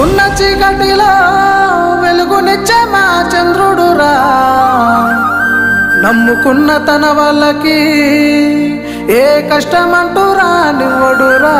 ఉన్న చీకటిలో వెలుగునిచ్చే మా చంద్రుడురా. నమ్ముకున్న తన వాళ్ళకి ఏ కష్టమంటూ రానివ్వడురా.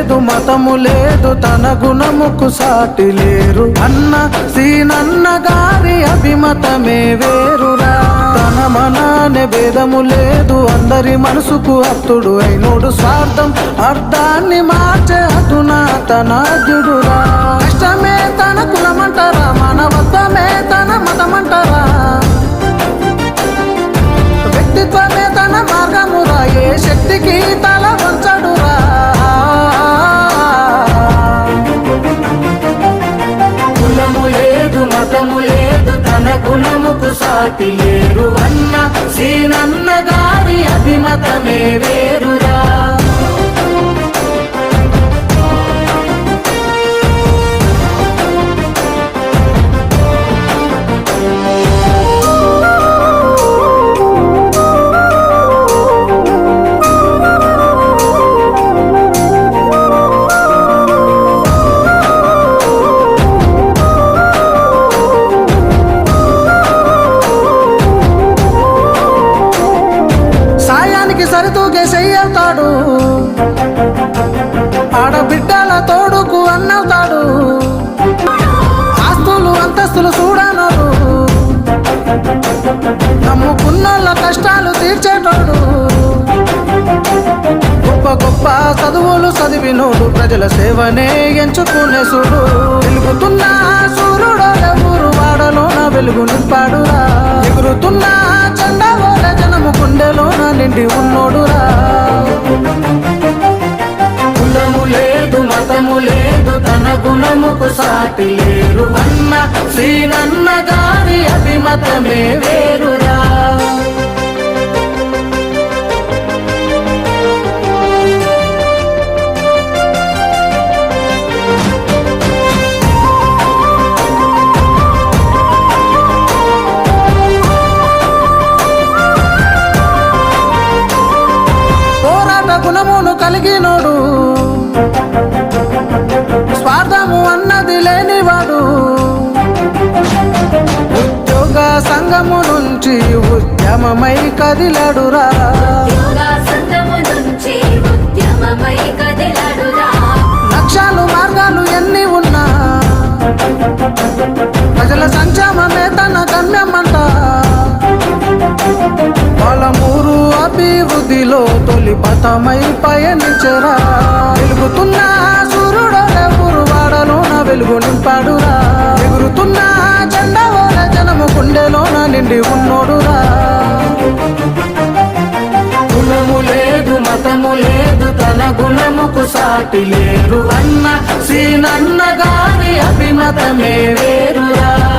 లేదు మతము లేదు తన గుణముకు సాటి లేరు. అన్న సీనన్న గారి అభిమతమే వేరురా. తన మనానే భేదము లేదు అందరి మనసుకు అత్తుడు అయినోడు. స్వార్థం అర్థాన్ని మార్చే అధునాతనాద్యుడురా కష్టమే తన కులమంటారా మానవత్వమే తన మతమంటారా? వ్యక్తిత్వమే తన మార్గమురా ఏ శక్తికి తన గుణముకు ఏరు అన్న సీనన్న గారి అభిమతమే వేరురా సాయానికి ఆడబిడ్డల తోడుకు అన్నవుతాడు ఆస్తులు అంతస్తులు చూడనోడు. నమ్ముకున్నోళ్ళ కష్టాలు తీర్చేటోడు. గొప్ప గొప్ప చదువులు చదివినోడు. ప్రజల సేవనే ఎంచుకునే సూడు. వెలుగుతున్న సూర్యుడు ఎవరు వాడలోన వెలుగు నింపాడురా. ఎగురుతున్న చండవోల గుండెలో నా నిండి ఉన్నోడురా. కులము లేదు మతము లేదు తన గుణముకు సాటి లేరు అన్న శ్రీనన్న గారి అభిమతమే వేరు. పోరాట గుణమును కలిగినోడు. స్వార్థము అన్నది లేనివాడు. ఉద్యోగ సంఘము నుంచి ఉద్యమమై కదిలడురా. ఉద్యమమై కదిలాడురా పథమై పయనించరా? వెలుగుతున్న సూర్యుడు ఊరు వాడలోన వెలుగు నింపాడురా. ఎగురుతున్న జెండవోల జనము గుండెలోన నిండి ఉన్నోడురా. గుణము లేదు మతము లేదు తన గుణముకు సాటి లేరు అన్న సీనన్న గాని అభిమతమే వేరురా.